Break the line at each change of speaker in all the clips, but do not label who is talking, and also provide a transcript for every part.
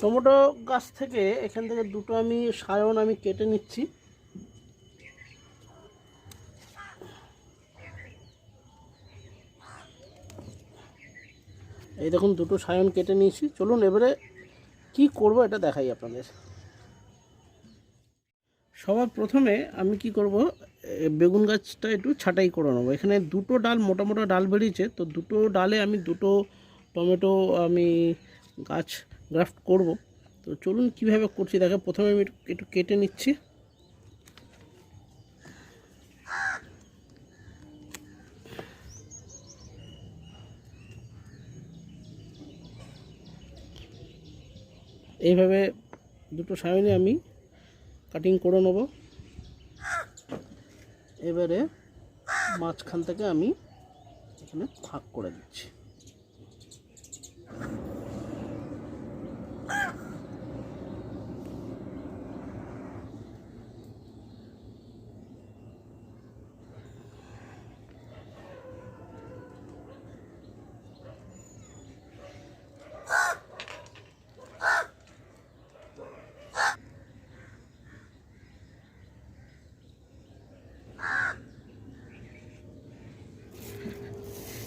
Tomato গাছ থেকে এখান থেকে দুটো আমি সায়ন আমি কেটে নিচ্ছি। এই দেখুন, দুটো সায়ন কেটে নিয়েছি। চলুন এবারে কি করব এটা দেখাই আপনাদের। সবার প্রথমে আমি কি করব বেগুন গাছটা একটু ছাঁটাই করে নেব। এখানে দুটো ডাল, মোটা মোটা ডাল বেরিয়েছে, তো দুটো ডালে আমি দুটো টমেটো আমি গাছ গ্রাফট করব। তো চলুন কীভাবে করছি, দেখে প্রথমে আমি একটু- কেটে নিচ্ছি। এইভাবে দুটো সায়নে আমি কাটিং করে নেব। এবারে মাঝখান থেকে আমি এখানে ফাঁক করে দিচ্ছি।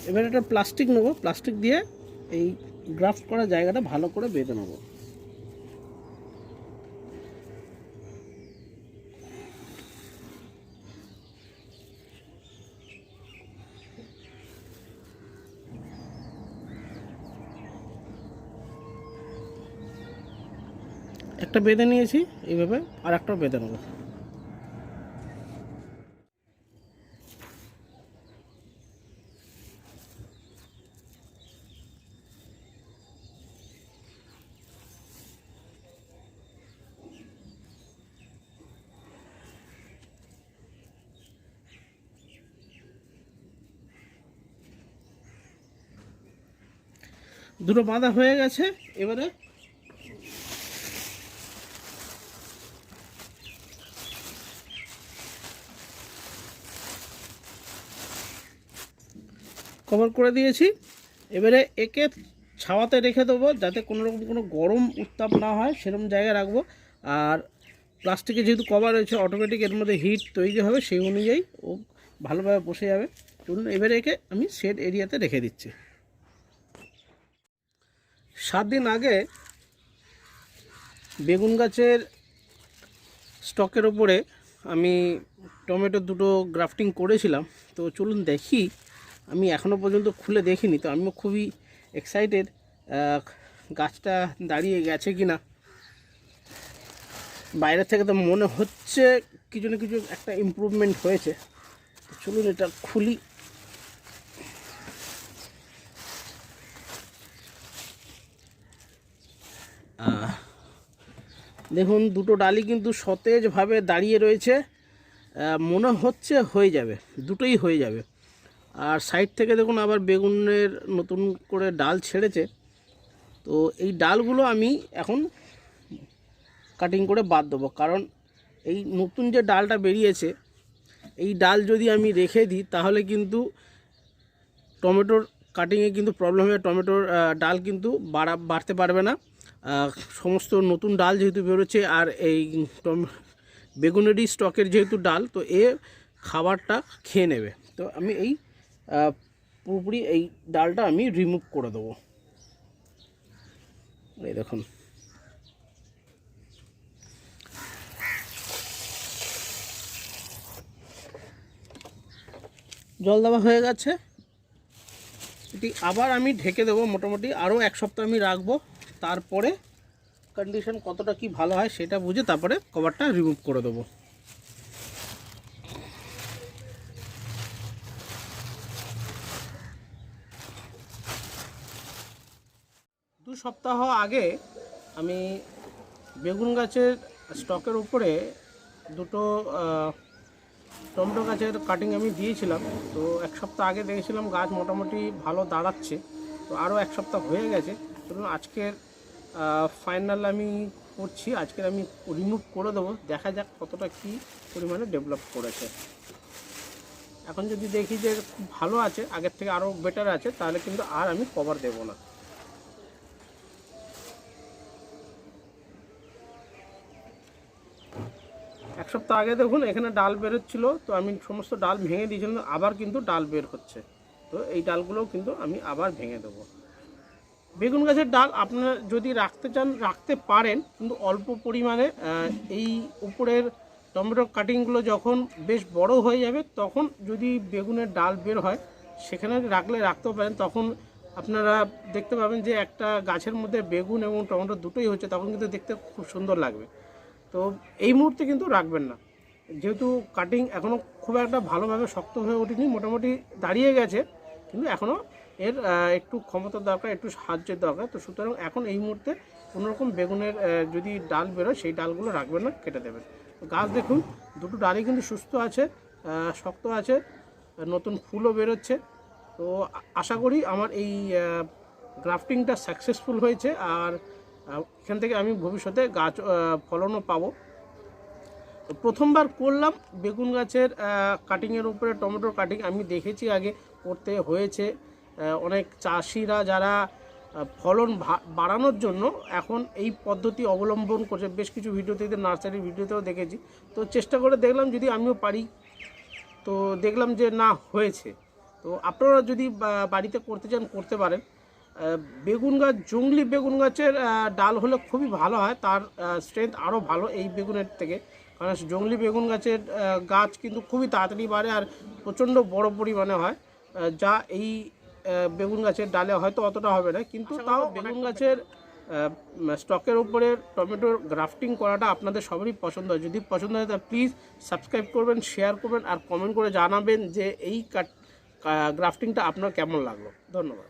এবার একটা প্লাস্টিক নেব। প্লাস্টিক দিয়ে এই গ্রাফট করা জায়গাটা ভালো করে বেঁধে নেব। একটা বেঁধে নিয়েছি এইভাবে, আর একটা বেঁধে নেব। দুটো বাঁধা হয়ে গেছে, এবারে কভার করে দিয়েছি। এবারে একে ছাওয়াতে রেখে দেবো, যাতে কোনো রকম কোনো গরম উত্তাপ না হয়, সেরকম জায়গায় রাখব। আর প্লাস্টিকে যেহেতু কভার রয়েছে অটোমেটিক এর মধ্যে হিট তৈরি হবে, সেই অনুযায়ী ও ভালোভাবে বসে যাবে। চলুন, এবারে একে আমি শেড এরিয়াতে রেখে দিচ্ছি। সাত দিন আগে বেগুন গাছের স্টকের ওপরে আমি টমেটো দুটো গ্রাফটিং করেছিলাম। তো চলুন দেখি। আমি এখনও পর্যন্ত খুলে দেখিনি, তো আমিও খুবই এক্সাইটেড গাছটা দাঁড়িয়ে গেছে কি না বাইরে থেকে তো মনে হচ্ছে কিছু না কিছু একটা ইমপ্রুভমেন্ট হয়েছে। চলুন এটা খুলি। দেখুন, দুটো ডালি কিন্তু সতেজভাবে দাঁড়িয়ে রয়েছে। মনে হচ্ছে হয়ে যাবে, দুটোই হয়ে যাবে। আর সাইড থেকে দেখুন, আবার বেগুনের নতুন করে ডাল ছেড়েছে। তো এই ডালগুলো আমি এখন কাটিং করে বাদ দেবো। কারণ এই নতুন যে ডালটা বেরিয়েছে, এই ডাল যদি আমি রেখে দিই, তাহলে কিন্তু টমেটোর কাটিংয়ে কিন্তু প্রবলেম হবে টমেটোর ডাল কিন্তু বাড়া, বাড়তে পারবে না। সমস্ত নতুন ডাল যেহেতু বেরোচ্ছে আর এই বেগুনেরই স্টকের যেহেতু ডাল, তো এ খাবারটা খেয়ে নেবে। তো আমি এই পুরোপুরি এই ডালটা আমি রিমুভ করে দেবো। এই দেখুন। জল দেওয়া হয়ে গেছে। এটি আবার আমি ঢেকে দেবো মোটামুটি আরও এক সপ্তাহ আমি রাখব। তারপরে কন্ডিশন কতটা কি ভালো হয় সেটা বুঝে তারপরে কভারটা রিমুভ করে দেবো। দু সপ্তাহ আগে আমি বেগুন গাছের স্টকের উপরে দুটো টমেটো গাছের কাটিং আমি দিয়েছিলাম। তো এক সপ্তাহ আগে দেখেছিলাম গাছ মোটামুটি ভালো দাঁড়াচ্ছে। তো আরও এক সপ্তাহ হয়ে গেছে। চলুন আজকের ফাইনাল আমি করছি। আজকের আমি রিমুভ করে দেবো। দেখা যাক কতটা কী পরিমাণে ডেভেলপ করেছে। এখন যদি দেখি যে খুব ভালো আছে, আগের থেকে আরও বেটার আছে, তাহলে কিন্তু আর আমি কভার দেবো না। সপ্তাহ আগে দেখুন, এখানে ডাল বেরোচ্ছিল, তো আমি সমস্ত ডাল ভেঙে দিয়েছিলাম আবার কিন্তু ডাল বের হচ্ছে। তো এই ডালগুলোও কিন্তু আমি আবার ভেঙে দেবো। বেগুন গাছের ডাল আপনারা যদি রাখতে চান, রাখতে পারেন, কিন্তু অল্প পরিমাণে এই উপরের টমেটো কাটিংগুলো যখন বেশ বড় হয়ে যাবে, তখন যদি বেগুনের ডাল বের হয়, সেখানে রাখলে রাখতেও পারেন। তখন আপনারা দেখতে পাবেন যে একটা গাছের মধ্যে বেগুন এবং টমেটো দুটোই হচ্ছে, তখন কিন্তু দেখতে খুব সুন্দর লাগবে। তো এই মুহূর্তে কিন্তু রাখবেন না। যেহেতু কাটিং এখনও খুব একটা ভালোভাবে শক্ত হয়ে ওঠেনি, মোটামুটি দাঁড়িয়ে গেছে, কিন্তু এখনও এর একটু ক্ষমতার দরকার, একটু সাহায্যের দরকার। তো সুতরাং এখন এই মুহূর্তে কোনোরকম বেগুনের যদি ডাল বেরোয়, সেই ডালগুলো রাখবেন না, কেটে দেবেন। গাছ দেখুন, দুটো ডালই কিন্তু সুস্থ আছে শক্ত আছে, নতুন ফুলও বেরোচ্ছে। তো আশা করি আমার এই গ্রাফটিংটা সাকসেসফুল হয়েছে। আর এখান থেকে আমি ভবিষ্যতে গাছ ফলনও পাবো। প্রথমবার করলাম, বেগুন গাছের কাটিংয়ের উপরে টমেটোর কাটিং আমি দেখেছি আগে করতে হয়েছে। অনেক চাষিরা যারা ফলন বাড়ানোর জন্য এখন এই পদ্ধতি অবলম্বন করছে। বেশ কিছু ভিডিওতে নার্সারির ভিডিওতেও দেখেছি। তো চেষ্টা করে দেখলাম, যদি আমিও পারি, তো দেখলাম যে না হয়েছে। তো আপনারা যদি বাড়িতে করতে চান, করতে পারেন। বেগুন গাছ জঙ্গলি বেগুন গাছের ডাল হলে খুবই ভালো হয়। তার স্ট্রেংথ আরও ভালো এই বেগুনের থেকে। কারণ জঙ্গলি বেগুন গাছের গাছ কিন্তু খুবই তাড়াতাড়ি বাড়ে আর প্রচণ্ড বড় পরিমাণে হয়। যা এই বেগুন গাছের ডালে হয়তো অতটা হবে না কিন্তু তাও বেগুন গাছের স্টকের উপরে টমেটোর গ্রাফটিং করাটা আপনাদের সবারই পছন্দ হয়। যদি পছন্দ হয় তাহলে প্লিজ সাবস্ক্রাইব করবেন শেয়ার করবেন আর কমেন্ট করে জানাবেন যে এই কাট গ্রাফটিংটা আপনার কেমন লাগল। ধন্যবাদ।